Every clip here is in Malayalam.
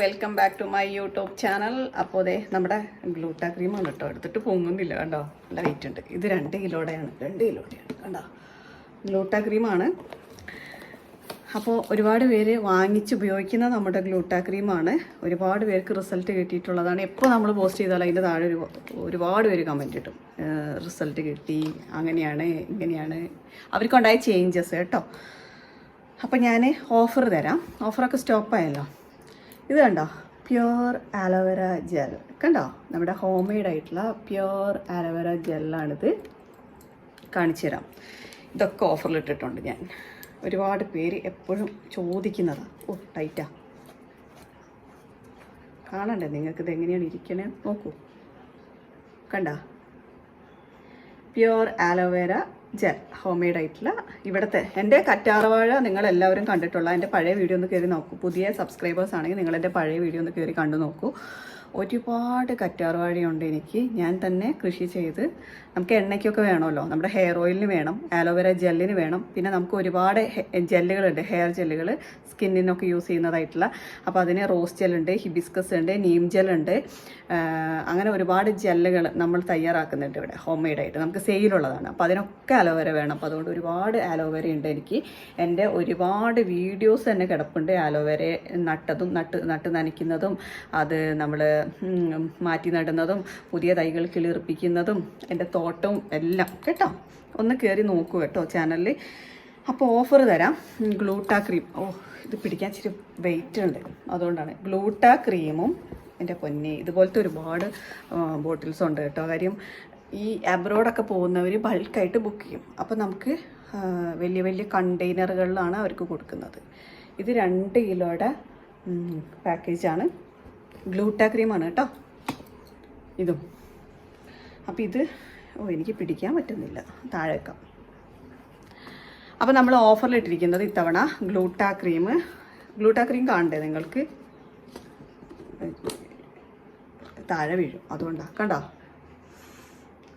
Welcome back to my YouTube channel അപ്പോൾ അതെ നമ്മുടെ ഗ്ലൂട്ട ക്രീമാണ് കേട്ടോ. എടുത്തിട്ട് പൊങ്ങുന്നില്ല കണ്ടോ? നല്ല വെയിറ്റ് ഉണ്ട്. ഇത് രണ്ട് കിലോടെയാണ് രണ്ട് കിലോടെയാണ് കണ്ടോ? ഗ്ലൂട്ട ക്രീമാണ് അപ്പോൾ ഒരുപാട് പേര് വാങ്ങിച്ച് ഉപയോഗിക്കുന്ന നമ്മുടെ ഗ്ലൂട്ട ക്രീമാണ് ഒരുപാട് പേർക്ക് റിസൾട്ട് കിട്ടിയിട്ടുള്ളതാണ്. എപ്പോൾ നമ്മൾ പോസ്റ്റ് ചെയ്താലും അതിന്റെ താഴെ ഒരു ഒരുപാട് പേര് കമന്റ് കിട്ടും റിസൾട്ട് കിട്ടി അങ്ങനെയാണ് ഇങ്ങനെയാണ്. അവർക്കുണ്ടായ ചേഞ്ചസ് കേട്ടോ. അപ്പോൾ ഞാൻ ഓഫർ തരാം. ഓഫറൊക്കെ സ്റ്റോപ്പായല്ലോ ഇത് കണ്ടോ? പ്യുവർ ആലോവേര ജെൽ കണ്ടോ? നമ്മുടെ ഹോം മെയ്ഡ് ആയിട്ടുള്ള പ്യുവർ ആലോവേര ജെല്ലാണിത് കാണിച്ചു തരാം. ഇതൊക്കെ ഓഫറിൽ ഇട്ടിട്ടുണ്ട് ഞാൻ. ഒരുപാട് പേര് എപ്പോഴും ചോദിക്കുന്നതാണ് ഓ ടൈറ്റാ കാണണ്ടേ ഇത് എങ്ങനെയാണ് ഇരിക്കണേ? നോക്കൂ. കണ്ട? Pure aloe vera gel home made ആയിട്ടുള്ള ഇവിടുത്തെ എന്റെ നിങ്ങൾ എല്ലാവരും കണ്ടിട്ടുള്ള എന്റെ പഴയ വീഡിയോ ഒന്ന് കയറി നോക്കൂ. പുതിയ സബ്സ്ക്രൈബേഴ്സ് ആണെങ്കിൽ നിങ്ങളെന്റെ പഴയ വീഡിയോ ഒന്ന് കയറി കണ്ടു നോക്കൂ. ഒരുപാട് കറ്റാർവാഴയുണ്ട് എനിക്ക്. ഞാൻ തന്നെ കൃഷി ചെയ്ത് നമുക്ക് എണ്ണയ്ക്കൊക്കെ വേണമല്ലോ. നമ്മുടെ ഹെയർ ഓയിലിന് വേണം ആലോവേര ജെല്ലിന് വേണം. പിന്നെ നമുക്ക് ഒരുപാട് ജെല്ലുകളുണ്ട് ഹെയർ ജെല്ലുകൾ സ്കിന്നിനൊക്കെ യൂസ് ചെയ്യുന്നതായിട്ടുള്ള. അപ്പോൾ അതിന് റോസ് ജെല്ലുണ്ട് ഹിബിസ്കസ് ഉണ്ട് നീം ജെല്ലുണ്ട് അങ്ങനെ ഒരുപാട് ജെല്ലുകൾ നമ്മൾ തയ്യാറാക്കുന്നുണ്ട് ഇവിടെ ഹോം മെയ്ഡായിട്ട് നമുക്ക് സെയിലുള്ളതാണ് അപ്പോൾ അതിനൊക്കെ അലോവേര വേണം. അപ്പോൾ അതുകൊണ്ട് ഒരുപാട് ആലോവേര ഉണ്ട് എനിക്ക്. എന്റെ ഒരുപാട് വീഡിയോസ് തന്നെ കിടപ്പുണ്ട് ആലോവേര നട്ടതും നട്ട് നട്ട് നനയ്ക്കുന്നതും. അത് നമ്മൾ മാറ്റി നടുന്നതും പുതിയ തൈകൾ കിളിർപ്പിക്കുന്നതും എന്റെ തോട്ടവും എല്ലാം. കേട്ടോ? ഒന്ന് കയറി നോക്കൂ കേട്ടോ ചാനലിൽ അപ്പോൾ ഓഫർ തരാം. ഗ്ലൂട്ട ക്രീം ഓ ഇത് പിടിക്കാൻ ഇച്ചിരി വെയിറ്റ് ഉണ്ട്. അതുകൊണ്ടാണ്. ഗ്ലൂട്ട ക്രീമും എന്റെ പൊന്നെ. ഇതുപോലത്തെ ഒരുപാട് ബോട്ടിൽസ് ഉണ്ട് കേട്ടോ. കാര്യം ഈ അബ്രോഡൊക്കെ പോകുന്നവർ ബൾക്കായിട്ട് ബുക്ക് ചെയ്യും. അപ്പോൾ നമുക്ക് വലിയ വലിയ കണ്ടെയ്നറുകളിലാണ് അവർക്ക് കൊടുക്കുന്നത്. ഇത് രണ്ട് കിലോയുടെ പാക്കേജാണ് ഗ്ലൂട്ട ക്രീമാണ് കേട്ടോ. ഇതും. അപ്പോൾ ഇത് ഓ എനിക്ക് പിടിക്കാൻ പറ്റുന്നില്ല. താഴേക്കാം അപ്പം അപ്പോൾ നമ്മൾ ഓഫറിലിട്ടിരിക്കുന്നത് ഇത്തവണ ഗ്ലൂട്ട ക്രീം ഗ്ലൂട്ട ക്രീം കാണണ്ടേ നിങ്ങൾക്ക്? താഴെ വീഴും. അതുകൊണ്ടാണ് കണ്ടോ?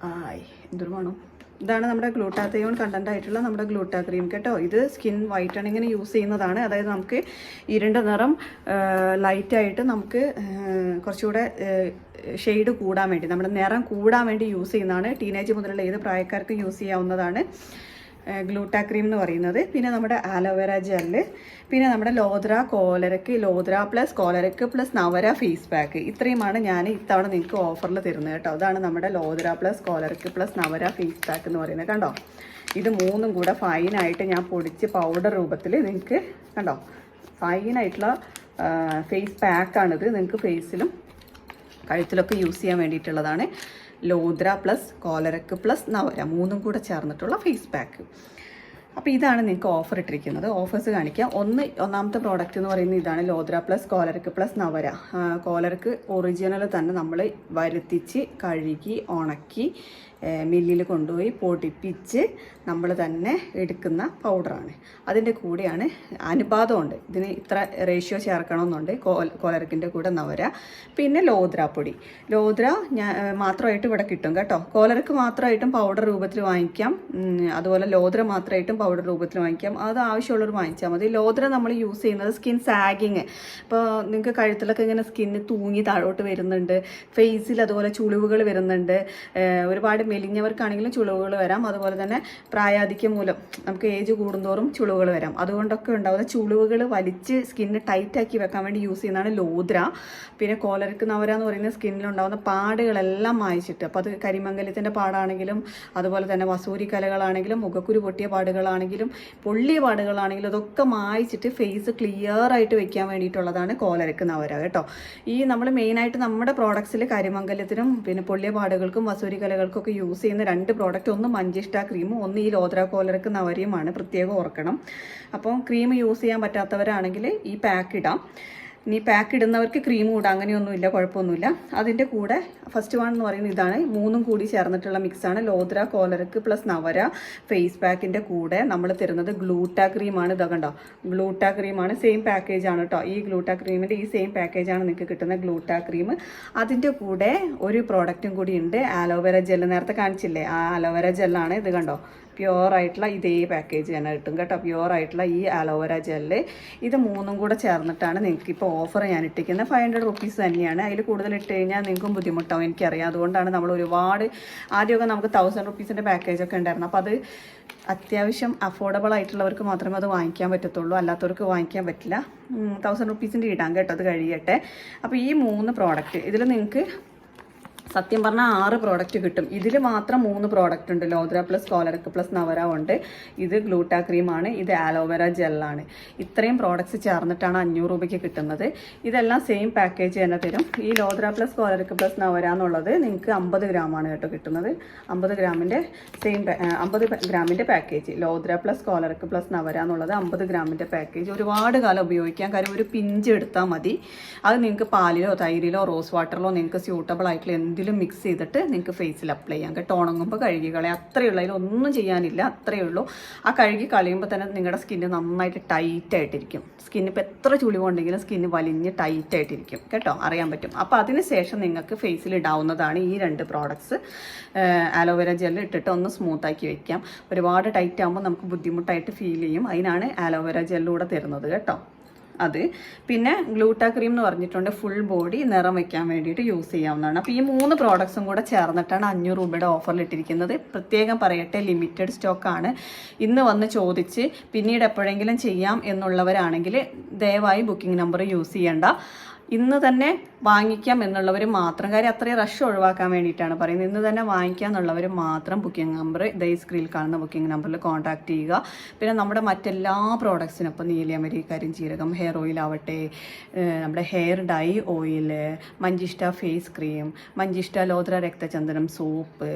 ആയി എന്തൊരു വേണം ഇതാണ് നമ്മുടെ ഗ്ലൂട്ടാത്തയോൺ കണ്ടന്റ് ആയിട്ടുള്ള നമ്മുടെ ഗ്ലൂട്ടാ ക്രീം കേട്ടോ. ഇത് സ്കിൻ വൈറ്റണിങ്ങിന് യൂസ് ചെയ്യുന്നതാണ്. അതായത് നമുക്ക് ഇരുണ്ട നിറം ലൈറ്റായിട്ട് നമുക്ക് കുറച്ചുകൂടെ ഷെയ്ഡ് കൂടാൻ വേണ്ടി നമ്മുടെ നിറം കൂടാൻ വേണ്ടി യൂസ് ചെയ്യുന്നതാണ്. ടീനേജ് മുതലുള്ള ഏത് പ്രായക്കാർക്കും യൂസ് ചെയ്യാവുന്നതാണ്. ഗ്ലൂട്ടാ ക്രീം എന്ന് പറയുന്നത്. പിന്നെ നമ്മുടെ ആലോവേര ജെല്ല് പിന്നെ നമ്മുടെ ലോദ്ര കോലരക്ക് ലോദ്ര പ്ലസ് കോലരക്ക് പ്ലസ് നവര ഫേസ് പാക്ക്. ഇത്രയുമാണ് ഞാൻ ഇത്തവണ നിങ്ങൾക്ക് ഓഫറിൽ തരുന്നത് കേട്ടോ. അതാണ് നമ്മുടെ ലോദ്ര പ്ലസ് കോലരക്ക് പ്ലസ് നവര ഫേസ് പാക്ക് എന്ന് പറയുന്നത് കണ്ടോ? ഇത് മൂന്നും കൂടെ ഫൈനായിട്ട് ഞാൻ പൊടിച്ച് പൗഡർ രൂപത്തിൽ നിങ്ങൾക്ക് കണ്ടോ? ഫൈനായിട്ടുള്ള ഫേസ് പാക്കാണിത് നിങ്ങൾക്ക് ഫേസിലും കഴുത്തിലൊക്കെ യൂസ് ചെയ്യാൻ വേണ്ടിയിട്ടുള്ളതാണ്. ലോദ്ര പ്ലസ് കോലരക്ക് പ്ലസ് നവര മൂന്നും കൂടെ ചേർന്നിട്ടുള്ള ഫേസ് പാക്ക് അപ്പോൾ ഇതാണ് നിങ്ങൾക്ക് ഓഫർ ഇട്ടിരിക്കുന്നത്. ഓഫേഴ്സ് കാണിക്കാം. ഒന്ന് ഒന്നാമത്തെ പ്രോഡക്റ്റ് എന്ന് പറയുന്നത് ഇതാണ്. ലോദ്ര പ്ലസ് കോലർക്ക് പ്ലസ് നവര കോലർക്ക് ഒറിജിനൽ തന്നെ നമ്മൾ വരുത്തിച്ച് കഴുകി ഉണക്കി മില്ലിൽ കൊണ്ടുപോയി പൊടിപ്പിച്ച് നമ്മൾ തന്നെ എടുക്കുന്ന പൗഡറാണ്. അതിന്റെ കൂടെയാണ് അനുപാതമുണ്ട്. ഇതിന് ഇത്ര റേഷ്യോ ചേർക്കണമെന്നുണ്ട്. കോലരക്കിന്റെ കൂടെ നവര. പിന്നെ ലോദ്ര പൊടി. ലോദ്ര ഞാൻ മാത്രമായിട്ട് ഇവിടെ കിട്ടും കേട്ടോ. കോലരക്ക് മാത്രമായിട്ടും പൗഡർ രൂപത്തിൽ വാങ്ങിക്കാം. അതുപോലെ ലോദ്ര മാത്രമായിട്ടും പൗഡർ രൂപത്തിൽ വാങ്ങിക്കാം. അത് ആവശ്യമുള്ളവർ വാങ്ങിച്ചാൽ മതി. ലോദ്ര നമ്മൾ യൂസ് ചെയ്യുന്നത് സ്കിൻ സാഗിങ് ഇപ്പോൾ നിങ്ങൾക്ക് കഴുത്തിലൊക്കെ ഇങ്ങനെ സ്കിന്ന് തൂങ്ങി താഴോട്ട് വരുന്നുണ്ട്. ഫേസിൽ അതുപോലെ ചുളിവുകൾ വരുന്നുണ്ട്. ഒരുപാട് മെലിഞ്ഞവർക്കാണെങ്കിലും ചുളിവുകൾ വരാം. അതുപോലെ തന്നെ പ്രായാധിക്യം മൂലം നമുക്ക് ഏജ് കൂടുന്തോറും ചുളിവുകൾ വരാം. അതുകൊണ്ടൊക്കെ ഉണ്ടാവുന്ന ചുളിവുകൾ വലിച്ച് സ്കിന്ന് ടൈറ്റാക്കി വെക്കാൻ വേണ്ടി യൂസ് ചെയ്യുന്നതാണ് ലോദ്ര. പിന്നെ കോലരക്ക് നവര എന്ന് പറയുന്ന സ്കിന്നിലുണ്ടാവുന്ന പാടുകളെല്ലാം മായച്ചിട്ട് അപ്പോൾ അത് കരിമംഗലത്തിന്റെ പാടാണെങ്കിലും അതുപോലെ തന്നെ വസൂരി കലകളാണെങ്കിലും മുഖക്കുരു പൊട്ടിയ പാടുകളാണെങ്കിലും പൊള്ളിയ പാടുകളാണെങ്കിലും അതൊക്കെ മായച്ചിട്ട് ഫേസ് ക്ലിയർ ആയിട്ട് വെക്കാൻ വേണ്ടിയിട്ടുള്ളതാണ് കോലരക്ക് കേട്ടോ. ഈ നമ്മൾ മെയിനായിട്ട് നമ്മുടെ പ്രോഡക്ട്സിൽ കരിമംഗലത്തിനും പിന്നെ പൊള്ളിയ പാടുകൾക്കും വസൂരി കലകൾക്കും ഒക്കെ യൂസ് ചെയ്യുന്ന രണ്ട് പ്രോഡക്റ്റ് ഒന്ന് മഞ്ചിഷ്ട ക്രീമും ഒന്ന് ഈ ലോദ്ര കോലർക്ക് നവരിയുമാണ് പ്രത്യേകം ഓർക്കണം. അപ്പം ക്രീം യൂസ് ചെയ്യാൻ പറ്റാത്തവരാണെങ്കിൽ ഈ പാക്ക് ഇടാം. ഇനി പാക്ക് ഇടുന്നവർക്ക് ക്രീം അങ്ങനെയൊന്നും അങ്ങനെയൊന്നുമില്ല കുഴപ്പമൊന്നുമില്ല. അതിന്റെ കൂടെ ഫസ്റ്റ് വൺ എന്ന് പറയുന്നത് ഇതാണ്. മൂന്നും കൂടി ചേർന്നിട്ടുള്ള മിക്സാണ് ലോദ്ര കോലരക്ക് പ്ലസ് നവര ഫേസ് പാക്കിന്റെ കൂടെ നമ്മൾ തരുന്നത് ഗ്ലൂട്ടാ ക്രീമാണ് ഇതാ കണ്ടോ? ഗ്ലൂട്ടാ ക്രീമാണ് സെയിം പാക്കേജ് ആണ് കേട്ടോ ഈ ഗ്ലൂട്ടാ ക്രീമിന്റെ ഈ സെയിം പാക്കേജാണ് നിങ്ങൾക്ക് കിട്ടുന്ന ഗ്ലൂട്ടാ ക്രീം അതിന്റെ കൂടെ ഒരു പ്രോഡക്റ്റും കൂടി ഉണ്ട്. ആലോവേര ജെല്ല് നേരത്തെ കാണിച്ചില്ലേ? ആ ആലോവേര ജെല്ലാണ് ഇത് കണ്ടോ? പ്യുവർ ആയിട്ടുള്ള ഇതേ പാക്കേജ് തന്നെ കിട്ടും കേട്ടോ. പ്യുവർ ആയിട്ടുള്ള ഈ അലോവേര ജെല്ല്. ഇത് മൂന്നും കൂടെ ചേർന്നിട്ടാണ് നിങ്ങൾക്ക് ഇപ്പോൾ ഓഫർ ഞാൻ ഇട്ടിരിക്കുന്നത് ഫൈവ് ഹൺഡ്രഡ് റുപ്പീസ് തന്നെയാണ്. അതിൽ കൂടുതൽ ഇട്ട് കഴിഞ്ഞാൽ നിങ്ങൾക്കും ബുദ്ധിമുട്ടാവും എനിക്കറിയാം. അതുകൊണ്ടാണ് നമ്മൾ ഒരുപാട് ആദ്യമൊക്കെ നമുക്ക് തൗസൻഡ് റുപ്പീസിന്റെ പാക്കേജൊക്കെ ഉണ്ടായിരുന്നു. അപ്പോൾ അത് അത്യാവശ്യം അഫോർഡബിൾ ആയിട്ടുള്ളവർക്ക് മാത്രമേ അത് വാങ്ങിക്കാൻ പറ്റത്തുള്ളൂ. അല്ലാത്തവർക്ക് വാങ്ങിക്കാൻ പറ്റില്ല. തൗസൻഡ് റുപ്പീസിന്റെ ഇടാൻ കേട്ടോ. അത് കഴിയട്ടെ. അപ്പോൾ ഈ മൂന്ന് പ്രോഡക്റ്റ് ഇതിൽ നിങ്ങൾക്ക് സത്യം പറഞ്ഞാൽ ആറ് പ്രോഡക്റ്റ് കിട്ടും. ഇതിൽ മാത്രം മൂന്ന് പ്രോഡക്റ്റ് ഉണ്ട്. ലോദ്ര പ്ലസ് കോലറക്ക് പ്ലസ് നവര ഉണ്ട്. ഇത് ഗ്ലൂട്ടാ ക്രീമാണ് ഇത് ആലോവേര ജെല്ലാണ് ഇത്രയും പ്രോഡക്റ്റ്സ് ചേർന്നിട്ടാണ് അഞ്ഞൂറ് രൂപയ്ക്ക് കിട്ടുന്നത്. ഇതെല്ലാം സെയിം പാക്കേജ് തന്നെ തരും. ഈ ലോദ്ര പ്ലസ് കോലറക്ക് പ്ലസ് നവര എന്നുള്ളത് നിങ്ങൾക്ക് അമ്പത് ഗ്രാമാണ് കേട്ടോ കിട്ടുന്നത്. അമ്പത് ഗ്രാമിന്റെ സെയിം അമ്പത് ഗ്രാമിന്റെ പാക്കേജ് ലോദ്ര പ്ലസ് കോലറക്ക് പ്ലസ് നവര എന്നുള്ളത് അമ്പത് ഗ്രാമിന്റെ പാക്കേജ് ഒരുപാട് കാലം ഉപയോഗിക്കാൻ കാര്യം ഒരു പിഞ്ച് എടുത്താൽ മതി. അത് നിങ്ങൾക്ക് പാലിലോ തൈരിലോ റോസ് വാട്ടറിലോ നിങ്ങൾക്ക് സ്യൂട്ടബിൾ ആയിട്ടുള്ള എന്തിലും മിക്സ് ചെയ്തിട്ട് നിങ്ങൾക്ക് ഫേസിൽ അപ്ലൈ ചെയ്യാം. കേട്ടോ ഉണങ്ങുമ്പോൾ കഴുകി കളയാം അത്രയേ ഉള്ളൂ അതിലൊന്നും ചെയ്യാനില്ല അത്രയേ ഉള്ളൂ. ആ കഴുകി കളയുമ്പോൾ തന്നെ നിങ്ങളുടെ സ്കിന്ന് നന്നായിട്ട് ടൈറ്റ് ആയിട്ടിരിക്കും. സ്കിന്ന് ഇപ്പോൾ എത്ര ചുളിവുണ്ടെങ്കിലും സ്കിന്ന് വലിഞ്ഞ് ടൈറ്റ് ആയിട്ടിരിക്കും. കേട്ടോ അറിയാൻ പറ്റും. അപ്പോൾ അതിനുശേഷം നിങ്ങൾക്ക് ഫേസിൽ ഇടാവുന്നതാണ് ഈ രണ്ട് പ്രോഡക്ട്സ് ആലോവേര ജെൽ ഇട്ടിട്ട് ഒന്ന് സ്മൂത്താക്കി വെക്കാം. ഒരുപാട് ടൈറ്റ് ആകുമ്പോൾ നമുക്ക് ബുദ്ധിമുട്ടായിട്ട് ഫീൽ ചെയ്യും. അതിനാണ് ആലോവേര ജെല്ലൂടെ തരുന്നത്. കേട്ടോ. അത്. പിന്നെ ഗ്ലൂട്ടാ ക്രീം എന്ന് പറഞ്ഞിട്ടുണ്ട് ഫുൾ ബോഡി നിറം വയ്ക്കാൻ വേണ്ടിയിട്ട് യൂസ് ചെയ്യാവുന്നതാണ്. അപ്പോൾ ഈ മൂന്ന് പ്രോഡക്ട്സും കൂടെ ചേർന്നിട്ടാണ് അഞ്ഞൂറ് രൂപയുടെ ഓഫറിൽ ഇട്ടിരിക്കുന്നത്. പ്രത്യേകം പറയട്ടെ ലിമിറ്റഡ് സ്റ്റോക്കാണ് ഇന്ന് വന്ന് ചോദിച്ച് പിന്നീട് എപ്പോഴെങ്കിലും ചെയ്യാം എന്നുള്ളവരാണെങ്കിൽ ദയവായി ബുക്കിംഗ് നമ്പർ യൂസ് ചെയ്യേണ്ട. ഇന്ന് തന്നെ വാങ്ങിക്കാം എന്നുള്ളവർ മാത്രം. കാര്യം അത്രയും റഷ് ഒഴിവാക്കാൻ വേണ്ടിയിട്ടാണ് പറയുന്നത്. ഇന്ന് തന്നെ വാങ്ങിക്കാം എന്നുള്ളവർ മാത്രം ബുക്കിംഗ് നമ്പർ ദൈ സ്ക്രീനിൽ കാണുന്ന ബുക്കിംഗ് നമ്പറിൽ കോൺടാക്ട് ചെയ്യുക. പിന്നെ നമ്മുടെ മറ്റെല്ലാ പ്രോഡക്ട്സിനും ഇപ്പോൾ നീലിയമരി കരിഞ്ചീരകം ഹെയർ ഓയിൽ ആവട്ടെ നമ്മുടെ hair dye oil മഞ്ചിഷ്ട face cream മഞ്ചിഷ്ട lodhra രക്തചന്ദനം സോപ്പ്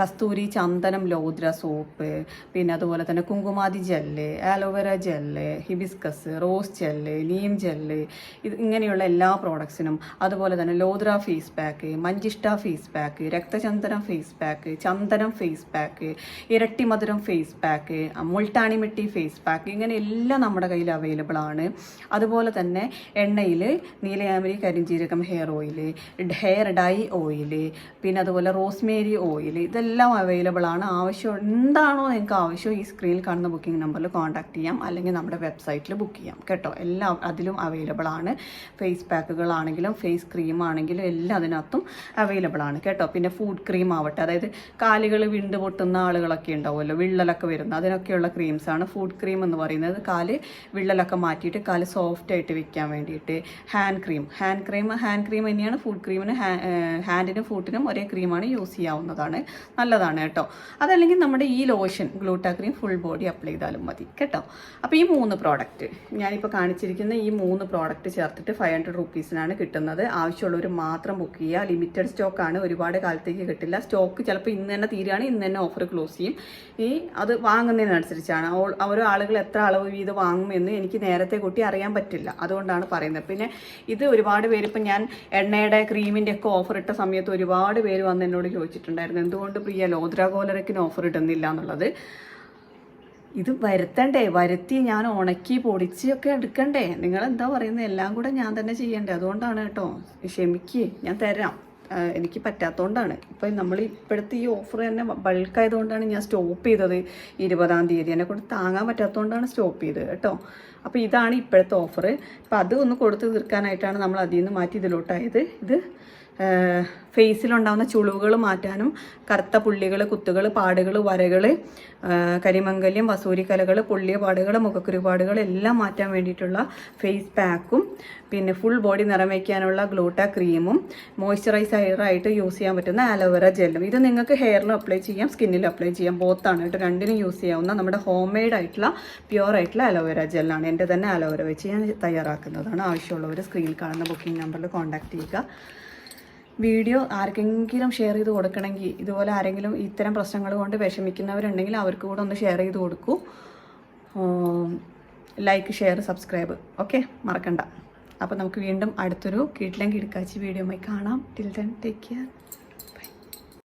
കസ്തൂരി ചന്ദനം ലോദ്ര സോപ്പ് പിന്നെ അതുപോലെ തന്നെ Kumkumadi gel aloe vera gel hibiscus rose gel neem gel ഇത് ഇങ്ങനെയുള്ള എല്ലാ പ്രോഡക്ട്സിനും അതുപോലെ തന്നെ lodhra face pack മഞ്ചിഷ്ട face pack രക്തചന്ദനം ഫേസ് പാക്ക് ചന്ദനം ഫേസ് പാക്ക് ഇരട്ടി മധുരം face pack multani mitti face pack ഇങ്ങനെ എല്ലാം നമ്മുടെ കയ്യിൽ അവൈലബിൾ ആണ്. അതുപോലെ തന്നെ എണ്ണയിൽ നീലയാമരി കരിഞ്ചീരകം hair oil hair dye oil പിന്നെ അതുപോലെ റോസ്മേരി ഓയിൽ ഇതെല്ലാം അവൈലബിൾ ആണ്. ആവശ്യം എന്താണോ നിങ്ങൾക്ക് ആവശ്യം ഈ സ്ക്രീനിൽ കാണുന്ന ബുക്കിംഗ് നമ്പറിൽ കോൺടാക്ട് ചെയ്യാം. അല്ലെങ്കിൽ നമ്മുടെ വെബ്സൈറ്റിൽ ബുക്ക് ചെയ്യാം. കേട്ടോ? എല്ലാം അതിലും അവൈലബിൾ ആണ്. ഫേസ് പാക്കുകളാണെങ്കിലും ഫേസ് ക്രീം ആണെങ്കിലും എല്ലാം അതിനകത്തും അവൈലബിൾ ആണ് കേട്ടോ. പിന്നെ ഫുഡ് ക്രീം ആവട്ടെ അതായത് കാലുകൾ വിണ്ട് പൊട്ടുന്ന ആളുകളൊക്കെ ഉണ്ടാവുമല്ലോ വിള്ളലൊക്കെ വരുന്ന അതിനൊക്കെയുള്ള ക്രീംസാണ് ഫുഡ് ക്രീം എന്ന് പറയുന്നത്. കാൽ വിള്ളലൊക്കെ മാറ്റിയിട്ട് കാൽ സോഫ്റ്റ് ആയിട്ട് വെക്കാൻ വേണ്ടിയിട്ട് hand cream hand cream hand cream തന്നെയാണ് ഫുഡ് ക്രീമിന് ഹാൻഡിനും ഫുട്ടിനും ഒരേ ക്രീമാണ് യൂസ് ചെയ്യാവുന്നതാണ് നല്ലതാണ് കേട്ടോ. അതല്ലെങ്കിൽ നമ്മുടെ ഈ lotion gluta cream full body apply ചെയ്താലും മതി കേട്ടോ. അപ്പോൾ ഈ മൂന്ന് പ്രോഡക്റ്റ് ഞാനിപ്പോൾ കാണിച്ചിരിക്കുന്ന ഈ മൂന്ന് പ്രോഡക്റ്റ് ചേർത്തിട്ട് ഫൈവ് ഹൺഡ്രഡ് റുപ്പീസിനാണ് കിട്ടുന്നത്. ആവശ്യമുള്ളവർ മാത്രം ബുക്ക് ചെയ്യുക. ലിമിറ്റഡ് സ്റ്റോക്കാണ് ഒരുപാട് കാലത്തേക്ക് കിട്ടില്ല. സ്റ്റോക്ക് ചിലപ്പോൾ ഇന്ന് തന്നെ തീരുകയാണ്. ഇന്ന് തന്നെ ഓഫർ ക്ലോസ് ചെയ്യും. ഈ അത് വാങ്ങുന്നതിനനുസരിച്ചാണ്. ഓരോ ആളുകൾ എത്ര അളവ് വീതം വാങ്ങുമെന്ന് എനിക്ക് നേരത്തെ കൂട്ടി അറിയാൻ പറ്റില്ല. അതുകൊണ്ടാണ് പറയുന്നത്. പിന്നെ ഇത് ഒരുപാട് പേര് ഇപ്പം ഞാൻ എണ്ണയുടെ ക്രീമിന്റെ ഒക്കെ ഓഫർ ഇട്ട സമയത്ത് ഒരുപാട് പേര് വന്ന് എന്നോട് ചോദിച്ചിട്ടുണ്ടായിരുന്നു. എന്തുകൊണ്ട് പ്രിയ ലോദ്ര കോലരക്കിന് ഓഫർ ഇടുന്നില്ല എന്നുള്ളത്? ഇത് വരുത്തണ്ടേ വരുത്തി ഞാൻ ഉണക്കി പൊടിച്ചൊക്കെ എടുക്കണ്ടേ? നിങ്ങൾ എന്താ പറയുന്നത് എല്ലാം കൂടെ ഞാൻ തന്നെ ചെയ്യണ്ടേ? അതുകൊണ്ടാണ് കേട്ടോ. ക്ഷമിക്ക് ഞാൻ തരാം. എനിക്ക് പറ്റാത്തതുകൊണ്ടാണ് ഇപ്പം നമ്മൾ ഇപ്പോഴത്തെ ഈ ഓഫർ തന്നെ ബൾക്കായതുകൊണ്ടാണ് ഞാൻ സ്റ്റോപ്പ് ചെയ്തത്. ഇരുപതാം തീയതി എന്നെ കൊണ്ട് താങ്ങാൻ പറ്റാത്തതുകൊണ്ടാണ് സ്റ്റോപ്പ് ചെയ്തത് കേട്ടോ. അപ്പോൾ ഇതാണ് ഇപ്പോഴത്തെ ഓഫർ അപ്പോൾ അത് ഒന്ന് കൊടുത്ത് തീർക്കാനായിട്ടാണ് നമ്മൾ അതിൽ നിന്ന് മാറ്റി ഇതിലോട്ടായത്. ഇത് ഫേസിലുണ്ടാകുന്ന ചുളിവുകൾ മാറ്റാനും കറുത്ത പുള്ളികൾ കുത്തുകൾ പാടുകൾ വരകൾ കരിമംഗല്യം വസൂരിക്കലകൾ പുള്ളിയ പാടുകൾ മുഖക്കുരു പാടുകൾ എല്ലാം മാറ്റാൻ വേണ്ടിയിട്ടുള്ള ഫേസ് പാക്കും പിന്നെ ഫുൾ ബോഡി നിറം വയ്ക്കാനുള്ള ഗ്ലൂട്ട ക്രീമും മോയ്സ്ചറൈസറായിട്ട് യൂസ് ചെയ്യാൻ പറ്റുന്ന ആലോവേറ ജെല്ലും ഇത് നിങ്ങൾക്ക് ഹെയറിലും അപ്ലൈ ചെയ്യാം സ്കിന്നിലും അപ്ലൈ ചെയ്യാം. ബോത്താണ് കേട്ടോ. രണ്ടിനും യൂസ് ചെയ്യാവുന്ന നമ്മുടെ ഹോം മെയ്ഡ് ആയിട്ടുള്ള പ്യുവർ ആയിട്ടുള്ള അലോവേറ ജെല്ലാണ് എന്റെ തന്നെ അലോവേറ വെച്ച് ഞാൻ തയ്യാറാക്കുന്നതാണ്. ആവശ്യമുള്ളവർ സ്ക്രീനിൽ കാണുന്ന ബുക്കിംഗ് നമ്പറിൽ കോൺടാക്ട് ചെയ്യുക. വീഡിയോ ആർക്കെങ്കിലും ഷെയർ ചെയ്ത് കൊടുക്കണമെങ്കിൽ ഇതുപോലെ ആരെങ്കിലും ഇത്തരം പ്രശ്നങ്ങൾ കൊണ്ട് വിഷമിക്കുന്നവരുണ്ടെങ്കിൽ അവർക്ക് കൂടെ ഒന്ന് ഷെയർ ചെയ്ത് കൊടുക്കൂ. ലൈക്ക് ഷെയർ സബ്സ്ക്രൈബ് ഓക്കെ മറക്കണ്ട. അപ്പോൾ നമുക്ക് വീണ്ടും അടുത്തൊരു കീട്ടിലും കിടക്കാച്ചി വീഡിയോ കാണാം. Till then take care